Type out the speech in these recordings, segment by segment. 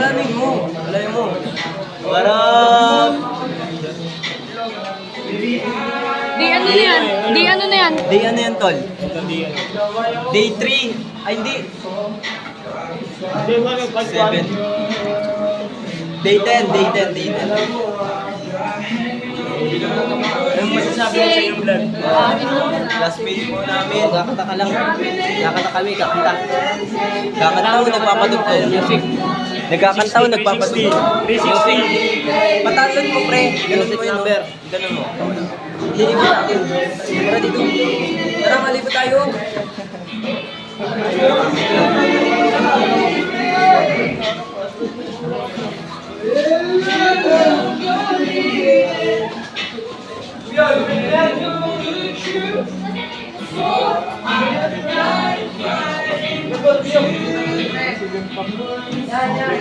Paranin mo. Alay mo. Para... Di ano na yan? Di ano na yan? Day ano yan, tol? Day 3. Ay, hindi. 7. Day 10, day 10, day 10. Anong masasabi mo sa iyong vlog? Classmate mo namin. Kakanta ka lang. Kakanta kami, kakanta. Kakanta o nagpapadugtog? Music. Nagkakanta o nagpapadugtog? 360. Patalon mo, pre. Ganun mo yun. number. Ganun mo. Liligo natin. Tara dito. Tara, maligo tayo.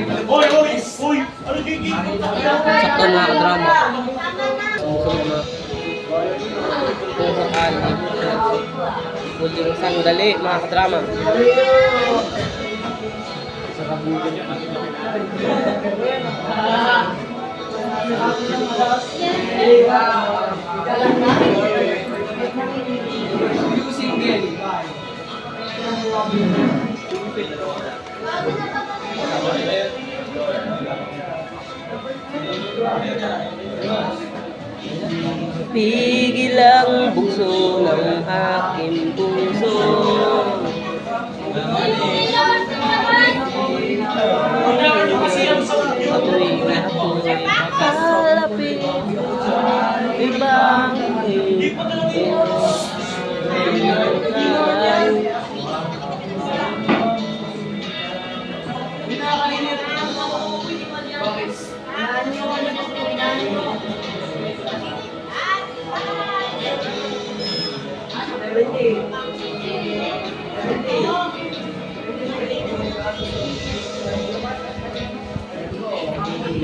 Hoy, hoy, hoy! Ano gigit? Wasak daw mga kadrama. Sumusunod na. Kung sakali. Huling sandali, mga kadrama. Pigil ang bukso ng aking puso.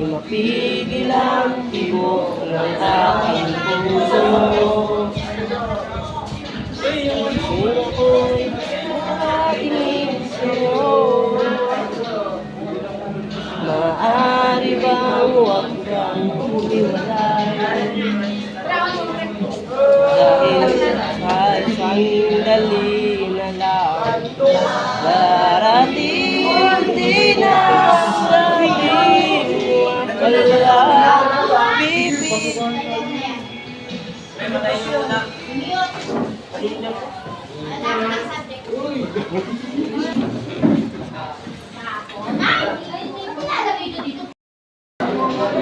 Mapigil ang tibok ng aking puso. Kung ako'y aking gusto Maaari bang huwag kang umiwalay? Sandali na lang Darating din ang sa'king wala Bibig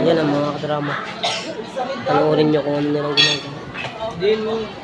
Yan ang mga kadrama. Panoorin nyo kung ano nilang ginagawa. Din mo.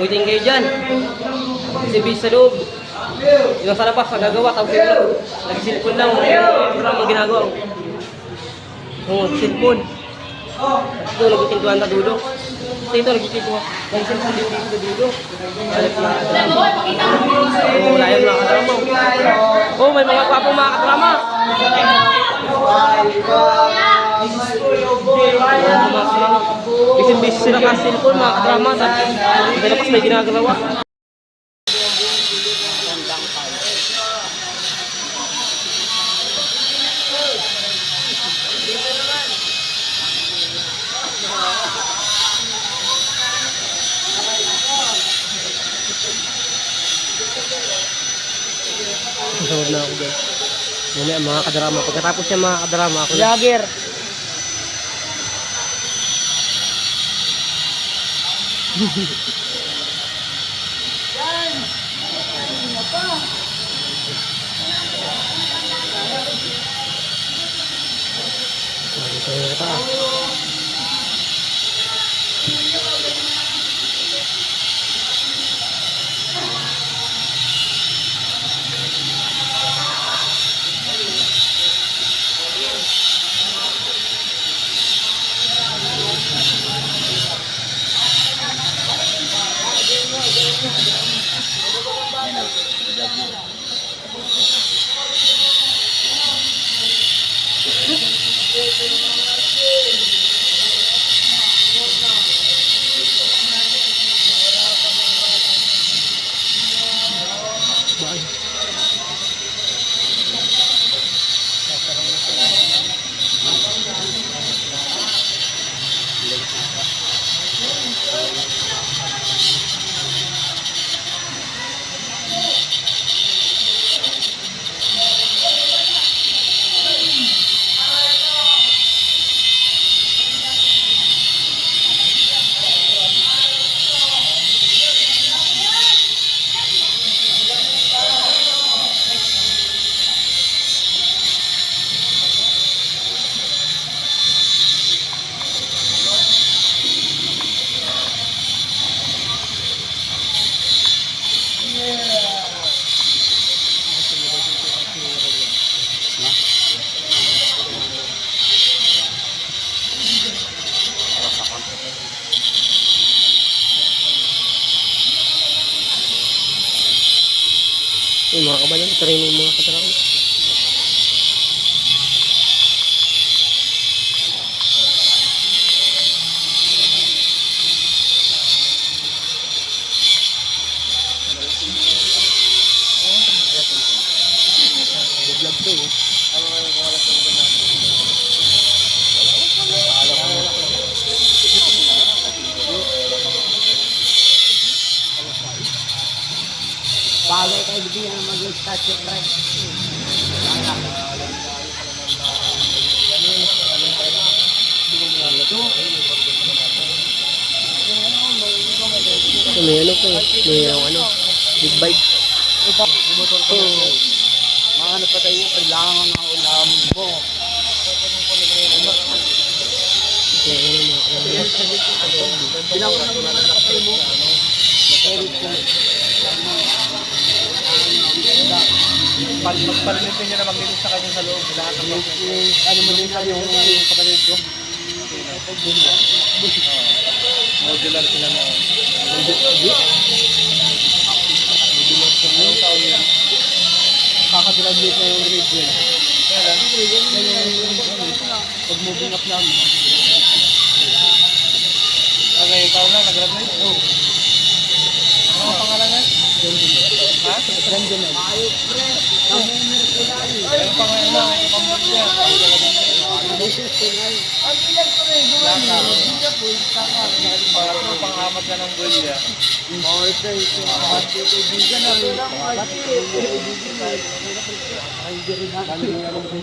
Waiting kayo dyan. Si Bis sa loob. Yung sa labas, nagagawa, tapos yung nag-cellphone lang. Wala ang ginagawa. Oo, cellphone. Ito, nagkikintuan na dulo. Ito, ito, nagkikintuan. Nag-cellphone din dito dulo. Alit na. Oo, wala yan mga kadrama. Oo, may mga kwapong mga kadrama. Bisin-bisin sila ka cellphone mga kadrama. Sa labas may ginagawa. Masawag na ako dyan. Mamaya mga kadrama. Pagkatapos niya mga kadrama, ako na. Vlogger. Kaya pa. 的。Training Bagay kayo bigyan ng mag-start yung track. May ano eh. May ano, big bike. Motor ko. Mga ano pa tayo, kailangan ng ulam mo. Mga kadrama. Pinakauna mo na nakapay mo. Pag magpalimitin niya na maglinis sa kanya sa loob. Lahat ng mga Ano mo din sabi yung kapatid ko? modular sila na. Kakagraduate na yung grade 12. Pag moving up namin. Okay, ikaw na, nag-graduate? Oo. Ano ang pangalan niya? Ha? Benjamin. Ano pangalan mo? Ano pangalan niya? Pangatlo, pang-apat ka ng bulya.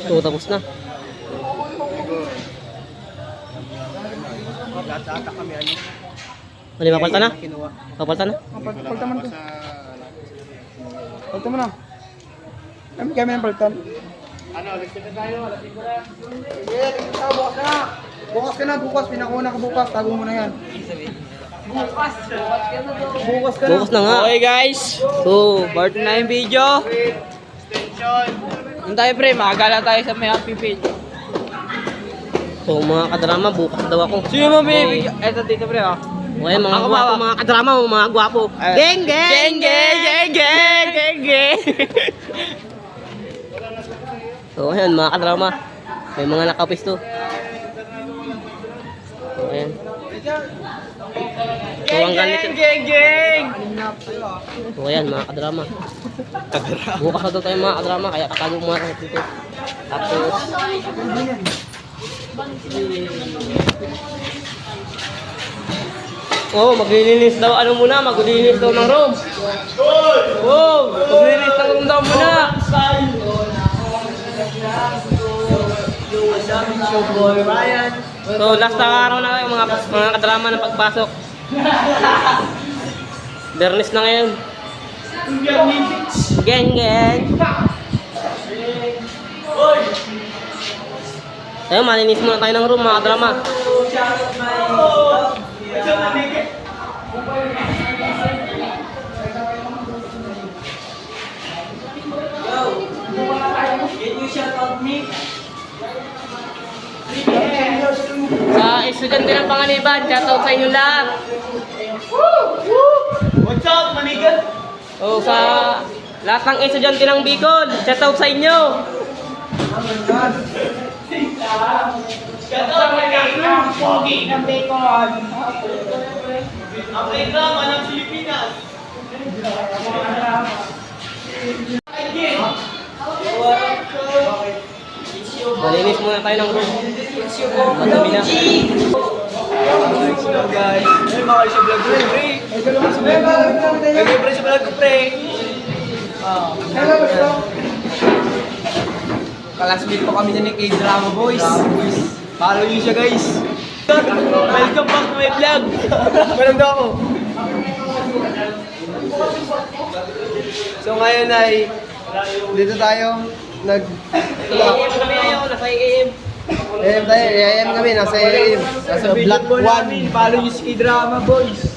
So, tapos na. Ata kami ano. Mali, mapalta na? Kinuha. Mapalta na? Palta man to. Palta mo na. Kami kami ng paltan. Ano, nagsit na tayo. Alas ko na. Sige, na. Bukas ka na. Bukas ka na, bukas. Pinakauna ka bukas. Tago mo na yan. Bukas. Bukas ka na. Bukas na nga. Okay guys. So, Part na yung video. Yung tayo pre, makagala tayo sa may happy page. so mga kadrama, bukas daw ako. Sino mo may Eto dito pre oh. Okay, mga Ako gwapo, mga kadrama, mga gwapo. Geng, geng, geng, geng, geng, geng, geng. So, ayan, mga kadrama. May mga nakapisto. So, ayan. So, ang ganito. Geng, geng. So, ayan, mga kadrama. Bukas na tayo mga kadrama, kaya katago tayo dito. Tapos, Oh, maglilinis daw ano muna, maglilinis daw ng room. Oh, maglilinis ng room daw muna. So, last na araw na kayo mga, mga kadrama ng pagpasok. Bernis na ngayon. Geng, geng. Ayun, malinis muna tayo ng room mga kadrama. Sa estudyante ng Panganiban, shoutout sa inyo lahat. What's up, manigan? O sa lahat ng estudyante ng Bicol, shoutout sa inyo. Pogi ng bacon. Afrika, manang Pilipinas. Malinis muna tayo ng room. Madami na. Hello guys. Hey, mga sa vlog ko, pre. Hey, pre, sa vlog ko, pre. Ah. Kalasmate po kami ni K-Drama Boys. Follow nyo siya guys. Welcome back to my vlog. Meron daw ako. So ngayon ay dito tayo nag AM kami ayaw, nasa AM. AM tayo, AM kami, nasa AM. Nasa Black One. Follow nyo si K-Drama Boys.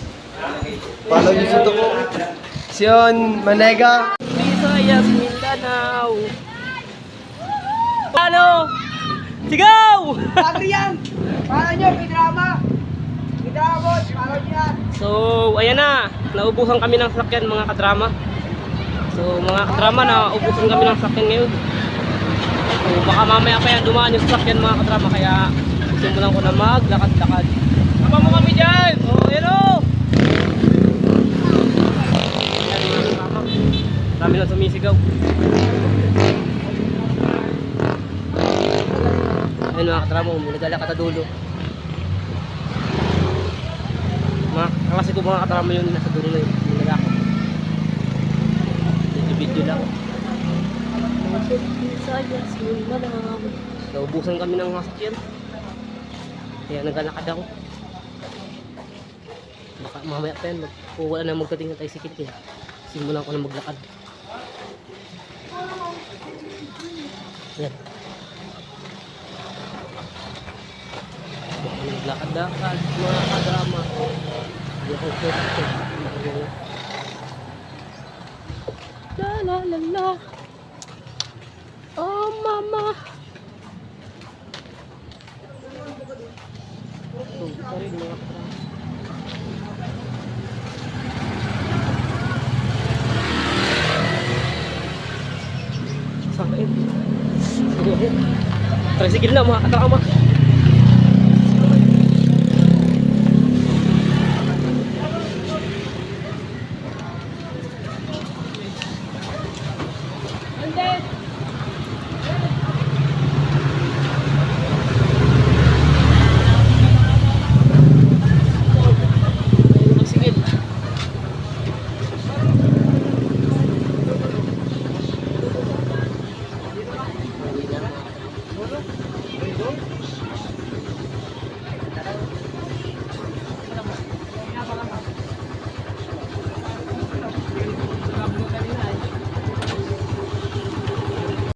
Follow nyo sa tuko. Sion Manega. Visayas, Mindanao. Paano? Sigaw! Adrian! Follow nyo, K-Drama! K-Drama boss, follow nyo yan! So, ayan na. Naubusan kami ng sakyan mga kadrama. So, mga kadrama, naubusan kami ng sakyan ngayon. So, baka mamaya pa yan dumaan yung sakyan mga kadrama. Kaya, simulan ko na maglakad-lakad. Tama mo kami dyan! O, ayan o! Ayan mga kadrama. Dami na sumisigaw. Mga kadrama, umilagalakad sa dulo. Mga klase ko mga katrama yun nasa dulo na yun. Yung lalaki. Video video lang. Naubusan kami ng masakyan. Kaya naglalakad ako. Baka mamaya pa yan. Mag, kung wala na ng tricycle kaya simulan ko na maglakad. Yan. Naglakad-lakad mga kadrama. Hindi ako pwede. La la la la. Oh mama. Oh, sorry mga kadrama. Sakit. Tricycle na mga kadrama.